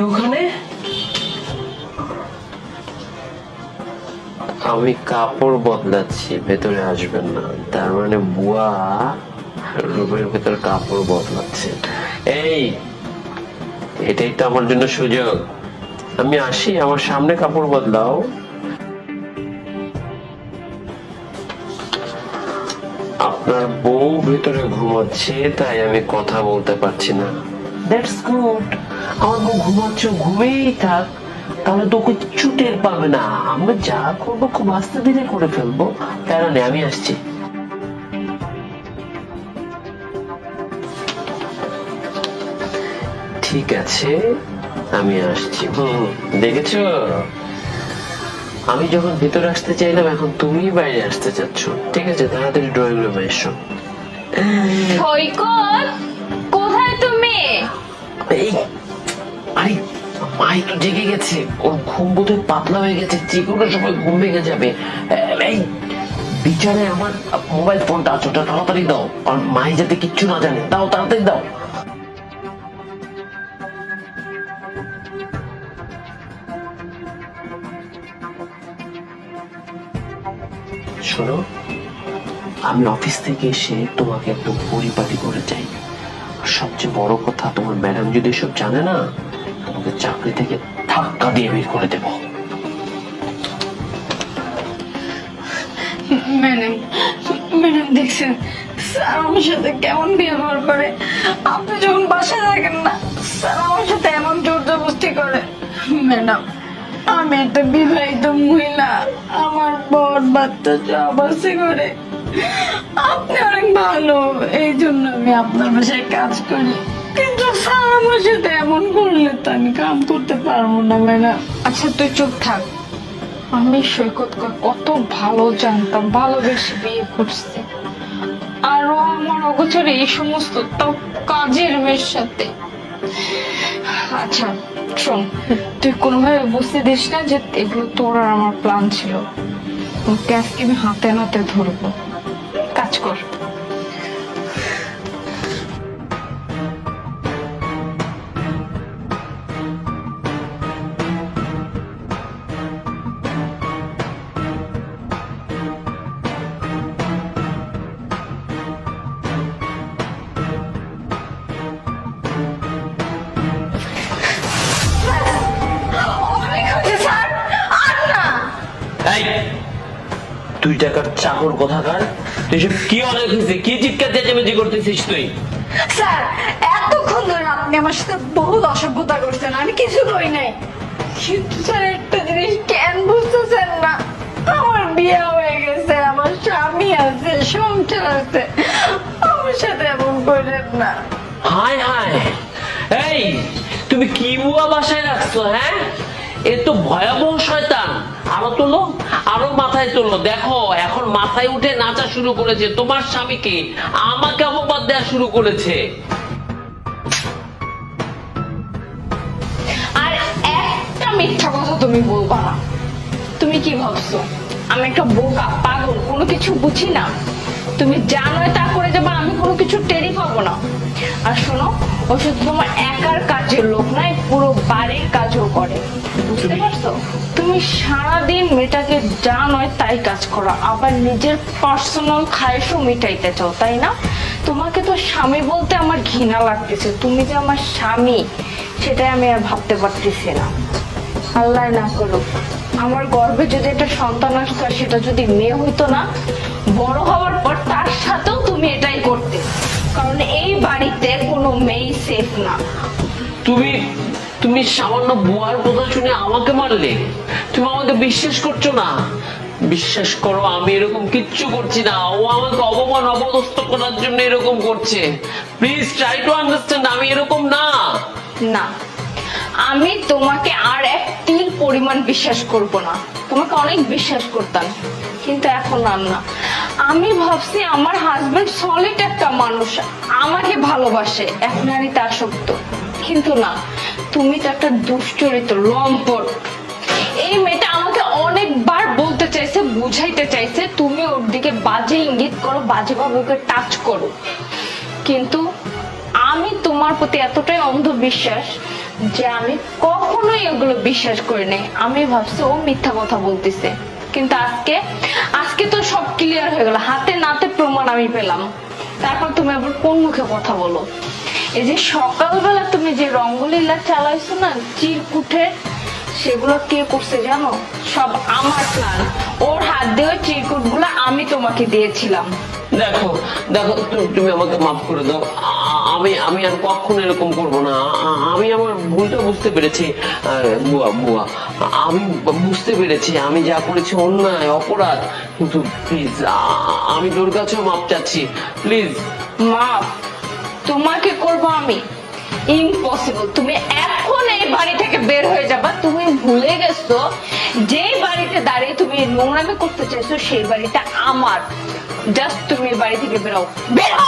ওখানে? আমি কাপড় বদলাচ্ছি ভেতরে আসবেন না। তার মানে বুয়া রুমের ভেতর কাপড় বদলাচ্ছে। এই এটাই তো আমার জন্য সুযোগ। আমি আসি আমার সামনে কাপড় বদলাও। আপনার বউ ভেতরে ঘুমাচ্ছে তাই আমি কথা বলতে পারছি না। দ্যাটস গুড আমার বউ ঘুমাচ্ছে ঘুমেই থাক। তাহলে তো কিচ্ছু টের পাবে না। আমরা যা করব খুব আস্তে ধীরে করে ফেলব। প্যারা নেই আমি আসছি। ঠিক আছে আমি আসছি। হুম দেখেছ? আমি যখন ভিতরে আসতে চাইলাম এখন তুমি বাইরে আসতে চাচ্ছ। ঠিক আছে তাড়াতাড়ি ড্রয়িং রুমে এসো। কোথায় তুমি? এই মাই তো জেগে গেছে। ওর ঘুম বোধহয় পাতলা হয়ে গেছে। যে কোনো সময় ঘুম ভেঙে যাবে। এই বিছানায় আমার মোবাইল ফোনটা আছে, ওটা তাড়াতাড়ি দাও। আর মাই যাতে কিচ্ছু না জানে, দাও, তাড়াতাড়ি দাও। শোনো, আমি অফিস থেকে এসে তোমাকে একটু পরিপাটি করে চাই। সবচেয়ে বড় কথা, তোমার ম্যাডাম যদি এসব জানে না তোমাকে চাকরি থেকে ধাক্কা দিয়ে বের করে দেবো। ম্যাডাম ম্যাডাম দেখছেন, স্যার আমার সাথে কেমন ব্যবহার করে? আপনি যখন থাকেন না, স্যার আমার সাথে এমন করে। ম্যাডাম, আমি একটা বিবাহিত মহিলা, আমার বর বাচ্চা সব আছে করে। আপনি অনেক ভালো এই জন্য আমি আপনার বাসায় কাজ করি। কিন্তু স্যার, আমার সাথে এমন করলে তো আমি কাম করতে পারব না, ম্যাডাম। আচ্ছা তুই চুপ থাক। আমি সৈকতকে কত ভালো জানতাম, ভালোবেসে বিয়ে করছি। আরও আমার অগোচরে এই সমস্ত তো কাজের মেয়ের সাথে। আচ্ছা শোন, তুই কোনোভাবে বুঝতে দিস না যে এগুলো তোর আর আমার প্ল্যান ছিল। ওকে আজকে আমি হাতে নাতে ধরবো? এই তুই টাকার চাকর কোথাকার? তুই সব কি অনেক হয়েছে কি চিৎকার চেঁচামেচি করতেছিস তুই? স্যার এতক্ষণ ধরে আপনি আমার সাথে বহুত অসভ্যতা করছেন আমি কিছু করি নাই। কিন্তু স্যার একটা জিনিস কেন বুঝতেছেন না? আমার বিয়ে হয়ে গেছে আমার স্বামী আছে সংসার আছে। আমার সাথে এমন করেন না। হায় হায়। এই তুমি কি বুয়া বাসায় রাখছো হ্যাঁ? এ তো ভয়াবহ শয়তান। আরও তোলো, আরও মাথায় তোলো। দেখো, এখন মাথায় উঠে নাচা শুরু করেছে। তোমার স্বামীকে আমাকে অপবাদ দেওয়া শুরু করেছে। আর একটা মিথ্যা কথা তুমি বলবা না। তুমি কি ভাবছ? আমি একটা বোকা, পাগল, কোনো কিছু বুঝি না। তুমি জানো তা করে যাবা, আমি কোনো কিছু টেরি পাবো না। আর শোনো ও শুধু তোমার একার কাজের লোক নয়, পুরো বাড়ির কাজও করে। বুঝতে পারছ? তুমি সারাদিন মেয়েটাকে যা নয় তাই কাজ করো। আবার নিজের পার্সোনাল খায়সও মিটাইতে চাও, তাই না? তোমাকে তো স্বামী বলতে আমার ঘৃণা লাগতেছে। তুমি যে আমার স্বামী, সেটাই আমি আর ভাবতে পারতেছি না। আল্লাহ না করুক। আমার গর্ভে যদি একটা সন্তান আসতো সেটা যদি মেয়ে হইতো না, বড় হওয়ার পর তার সাথেও তুমি এটাই করতে। কারণ এই বাড়িতে কোনো মেয়ে সেফ না। তুমি তুমি সামান্য বুয়ার কথা শুনে আমাকে মারলে? তুমি আমাকে বিশ্বাস করছ না? বিশ্বাস করো, আমি এরকম কিচ্ছু করছি না। ও আমাকে অপমান, অপদস্থ করার জন্য এরকম করছে। প্লিজ ট্রাই টু আন্ডারস্ট্যান্ড আমি এরকম না। না, আমি তোমাকে আর এক তিল পরিমাণ বিশ্বাস করব না। তোমাকে অনেক বিশ্বাস করতাম, কিন্তু এখন আর না। আমি ভাবছি আমার হাজবেন্ড সলিড একটা মানুষ, আমাকে ভালোবাসে এক নারীতে আসক্ত কিন্তু না তুমি তো একটা দুশ্চরিত্র, লম্পট। এই মেয়েটা আমাকে অনেকবার বলতে চাইছে, বুঝাইতে চাইছে, তুমি ওর দিকে বাজে ইঙ্গিত করো বাজেভাবে ওকে টাচ করো। কিন্তু আমি তোমার প্রতি এতটাই অন্ধবিশ্বাস যে আমি কখনোই ওগুলো বিশ্বাস করি নাই। আমি ভাবছি ও মিথ্যা কথা বলতেছে। কিন্তু আজকে আজকে তো সব ক্লিয়ার হয়ে গেল। হাতে নাতে প্রমাণ আমি পেলাম। তারপর তুমি আবার কোন মুখে কথা বলো? এই যে সকালবেলা তুমি যে রঙ্গলীলা চালাইছো না চিরকুটে সেগুলো কে করছে জানো? সব আমার প্ল্যান ওর হাত দিয়ে ওই চিরকুটগুলো আমি তোমাকে দিয়েছিলাম। দেখো দেখো তুমি আমাকে মাফ করে দাও। আমি আমি আর কখনো এরকম করব না। আমি আমার ভুলটা বুঝতে পেরেছি। বুয়া বুয়া আমি বুঝতে পেরেছি। আমি যা করেছি অন্যায় অপরাধ। কিন্তু প্লিজ আমি তোর কাছেও মাপ চাচ্ছি। প্লিজ মাফ তোমাকে করব আমি। ইম্পসিবল তুমি এখন এই বাড়ি থেকে বের হয়ে যাবা। তুমি ভুলে গেছো যে বাড়িতে দাঁড়িয়ে তুমি নোংরামি করতে চাইছো সেই বাড়িটা আমার। জাস্ট তুমি বাড়ি থেকে বেরো বেরো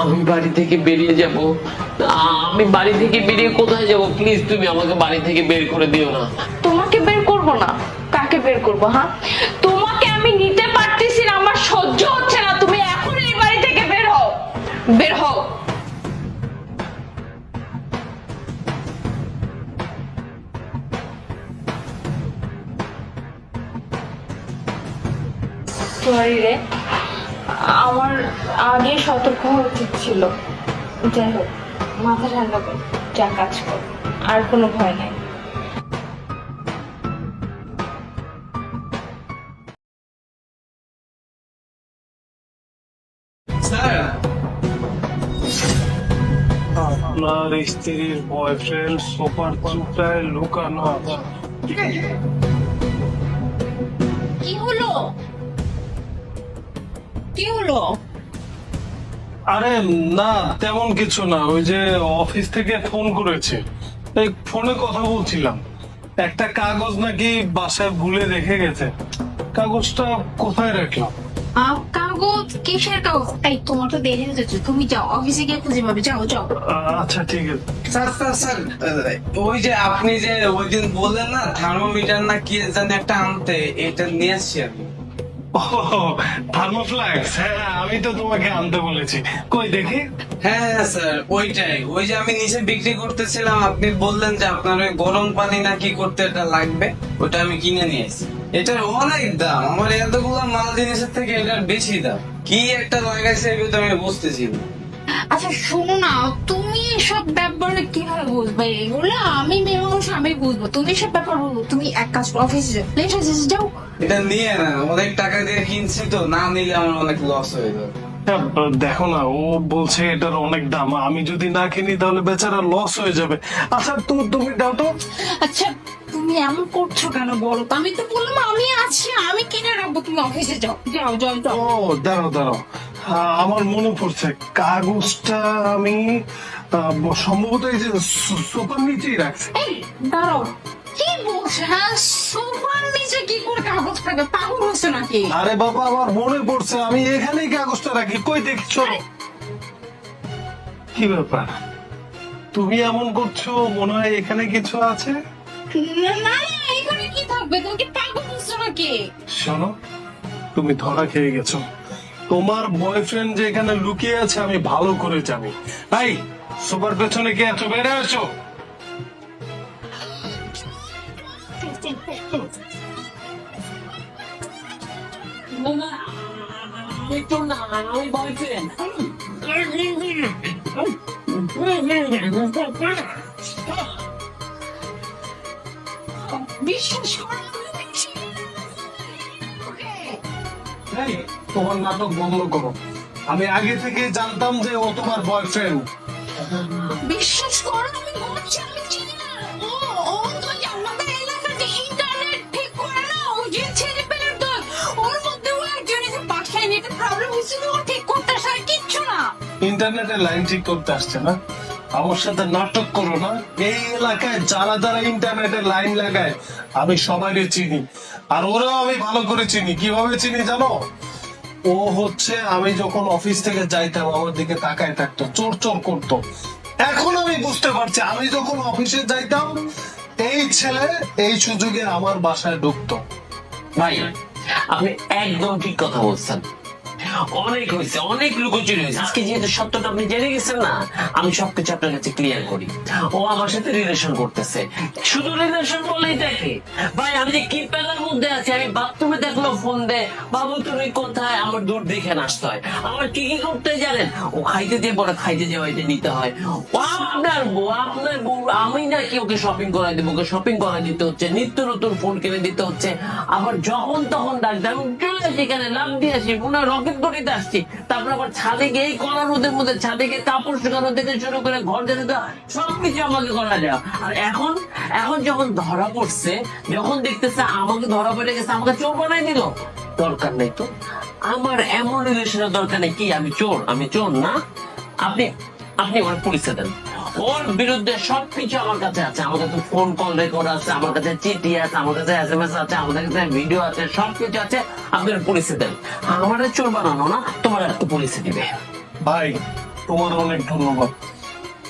আমি বাড়ি থেকে বেরিয়ে যাব। আমি বাড়ি থেকে বেরিয়ে কোথায় যাব? প্লিজ তুমি আমাকে বাড়ি থেকে বের করে দিও না। তোমাকে বের করব না। কাকে বের করব হ্যাঁ? তোমাকে আমি সরি রে আমার আগে সতর্ক হওয়া উচিত ছিল। যাই হোক মাথা ঠান্ডা কর যা কাজ কর আর কোনো ভয় নাই। আপনার স্ত্রীর বয়ফ্রেন্ড সোফার চুপটায় লুকানো। আছে। কি হলো? আরে না তেমন কিছু না। ওই যে অফিস থেকে ফোন করেছে। এই ফোনে কথা বলছিলাম। একটা কাগজ নাকি বাসায় ভুলে রেখে গেছে। কাগজটা কোথায় রাখলাম? আহ, কাগজ? কিসের কাগজ? এই তোমার তো দেরি হয়ে যাচ্ছে। তুমি যাও অফিসে গিয়ে খুঁজে পাবে। যাও যাও। আচ্ছা ঠিক আছে। স্যার স্যার স্যার ওই যে আপনি যে ওই দিন বললেন না থার্মোমিটার না কি জানি একটা আনতে এটা নিয়ে আসছি আমি। হ্যাঁ আমি তো তোমাকে আনতে বলেছি। কই দেখি? হ্যাঁ হ্যাঁ স্যার ওইটাই। ওই যে আমি নিচে বিক্রি করতেছিলাম আপনি বললেন যে আপনার ওই গরম পানি না কি করতে এটা লাগবে? ওটা আমি কিনে নিয়ে এসেছি এটার অনেক দাম। আমার এতগুলো মাল জিনিসের থেকে এটার বেশি দাম। কি একটা লাগাইছে এগুলো তো আমি বুঝতেছি না। আচ্ছা শোনো না তুমি এসব ব্যাপারে কীভাবে বুঝবে? এগুলো আমি মেয়ে মানুষ আমি বুঝব। তুমি এসব ব্যাপার বলব তুমি এক কাজ করো অফিসে যাও। এটা নিয়ে না অনেক টাকা দিয়ে কিনছি তো না নিলে আমার অনেক লস হয়ে যাবে। হ্যাঁ, দেখো না ও বলছে এটার অনেক দাম আমি যদি না কিনি তাহলে বেচারা লস হয়ে যাবে। আচ্ছা তুমি তুমি দাও তো। আচ্ছা তুমি এমন করছ কেন বলো তো? আমি তো বললাম আমি আছি আমি কিনে রাখব তুমি অফিসে যাও। যাও যাও যাও। ও দাঁড়াও দাঁড়াও। হ্যাঁ, আমার মনে পড়ছে কাগজটা আমি আহ, সম্ভবত এই যে সোফার নিচেই রাখছি। এই দাঁড়াও। কি হ্যাঁ? সোফার নিচে কি করে কাগজ থাকবে পাগল হচ্ছে নাকি? আরে বাবা আমার মনে পড়ছে আমি এখানেই কাগজটা রাখি। কই দেখছ কি ব্যাপার? তুমি এমন করছ মনে হয় এখানে কিছু আছে? না না এখানে কি থাকবে? তুমি কি পাগল হচ্ছে নাকি? শোনো তুমি ধরা খেয়ে গেছো। তোমার বয়ফ্রেন্ড যে এখানে লুকিয়ে আছে আমি ভালো করে জানি। এই সুপার পেছনে কে এত বেড়ে না? আমি বয়ফ্রেন্ড বিশ্বাস করো তোমার নাটক বন্ধ করো। আমি আগে থেকে জানতাম যে ও তোমার বয়ফ্রেন্ড ইন্টারনেটে লাইন ঠিক করতে আসছে না। আমার সাথে নাটক করো না। এই এলাকায় যারা যারা ইন্টারনেটে লাইন লাগায়, আমি সবাইকে চিনি। আর ওরাও আমি ভালো করে চিনি। কীভাবে চিনি জানো? ও হচ্ছে আমি যখন অফিস থেকে যাইতাম, আমার দিকে তাকায় থাকতো, চোর চোর করতো। এখন আমি বুঝতে পারছি, আমি যখন অফিসে যাইতাম, এই ছেলে এই সুযোগে আমার বাসায় ঢুকতো। ভাই, আপনি একদম ঠিক কথা বলছেন। অনেক হয়েছে, অনেক লুকোচুরি হয়েছে। আজকে যেহেতু সত্যটা আপনি জেনে গেছেন না, আমি সবকিছু আপনার কাছে ক্লিয়ার করি। ও আমার সাথে রিলেশন করতেছে। শুধু রিলেশন বলেই দেখে। ভাই, আমি যে কি পেলার মধ্যে আছি, আমি বাথরুমে দেখল ফোন দে, বাবু, তুমি কোথায়? আমার দূর দেখে আসতে হয়। আমার কি কি করতে জানেন? ও খাইতে দিয়ে পরে খাইতে যাওয়া এটা নিতে হয়। ও আপনার বউ আপনার বউ, আমি নাকি ওকে শপিং করাই দেবো, ওকে শপিং করাই দিতে হচ্ছে, নিত্য নতুন ফোন কিনে দিতে হচ্ছে। আবার যখন তখন ডাকতে আমি চলে আসি এখানে লাভ দিয়ে আসি, মনে হয় আসছি। তারপর আবার ছাদে গিয়ে মধ্যে ছাদে গিয়ে কাপড় শুকানো থেকে শুরু করে ঘর আমাকে করা যায়। আর এখন এখন যখন ধরা পড়ছে, যখন দেখতেছে আমাকে ধরা পড়ে গেছে, আমাকে চোর বানাই দিল। দরকার নেই তো। আমার এমন রিলেশনের দরকার নেই কি আমি চোর? আমি চোর না? আপনি আপনি আমার পরিচয় দেন। ওর বিরুদ্ধে সবকিছু আমার কাছে আছে। আমার কাছে ফোন কল রেকর্ড আছে, আমার কাছে চিঠি আছে, আমার কাছে এস এম এস আছে আমাদের কাছে ভিডিও আছে, সবকিছু আছে। আপনার পরিচয় দেন। আমার চোর বানানো না, তোমার পরিচয় দিবে। ভাই, তোমার অনেক ধন্যবাদ।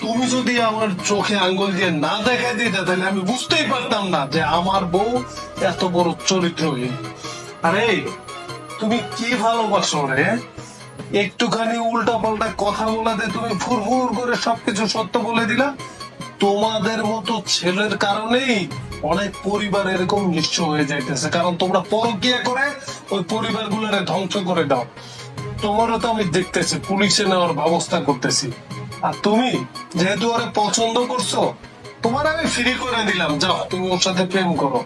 তুমি যদি আমার চোখে আঙ্গুল দিয়ে না দেখাই দিতে, তাহলে আমি বুঝতেই পারতাম না যে আমার বউ এত বড় চরিত্রহীন। আরে, তুমি কি ভালোবাসো রে? একটুখানি উল্টা পাল্টা কথা বলাতে তুমি ফুরফুর করে সবকিছু সত্য বলে দিলা। তোমাদের মতো ছেলের কারণেই অনেক পরিবার এরকম নিঃস্ব হয়ে যাইতেছে। কারণ তোমরা পরকিয়া করে ওই পরিবার ধ্বংস করে দাও। তোমারও তো আমি দেখতেছি, পুলিশে নেওয়ার ব্যবস্থা করতেছি। আর তুমি, যেহেতু ওরে পছন্দ করছ, তোমার আমি ফ্রি করে দিলাম। যাও, তুমি ওর সাথে প্রেম করো।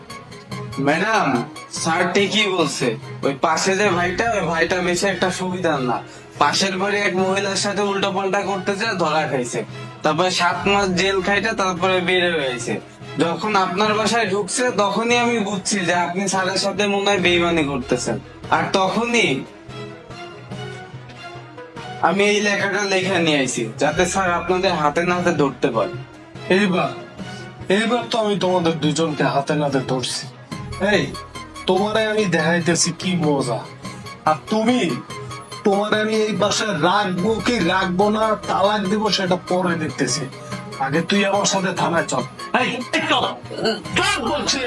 ম্যাডাম, স্যার ঠিকই বলছে। ওই পাশে যে ভাইটা, ওই ভাইটা বেশি একটা সুবিধার না। পাশের বাড়ি এক মহিলার সাথে উল্টা পাল্টা করতে যায় ধরা খাইছে। তারপরে সাত মাস জেল খাইতে তারপরে বেড়ে হয়েছে যখন আপনার বাসায় ঢুকছে, তখনই আমি বুঝছি যে আপনি স্যারের সাথে মনে হয় বেইমানি করতেছেন। আর তখনই আমি এই লেখাটা লেখা নিয়ে আইছি, যাতে স্যার আপনাদের হাতে নাতে ধরতে পারে। এইবার এইবার তো আমি তোমাদের দুজনকে হাতে নাতে ধরছি। এই তোমারে আমি দেখাইতেছি কি মজা। আর তুমি তোমার আমি এই বাসায় রাখব কি রাখব না তালাক দিব সেটা পরে দেখতেছি। আগে তুই আমার সাথে থানায় চল। এই, চল, বলছি,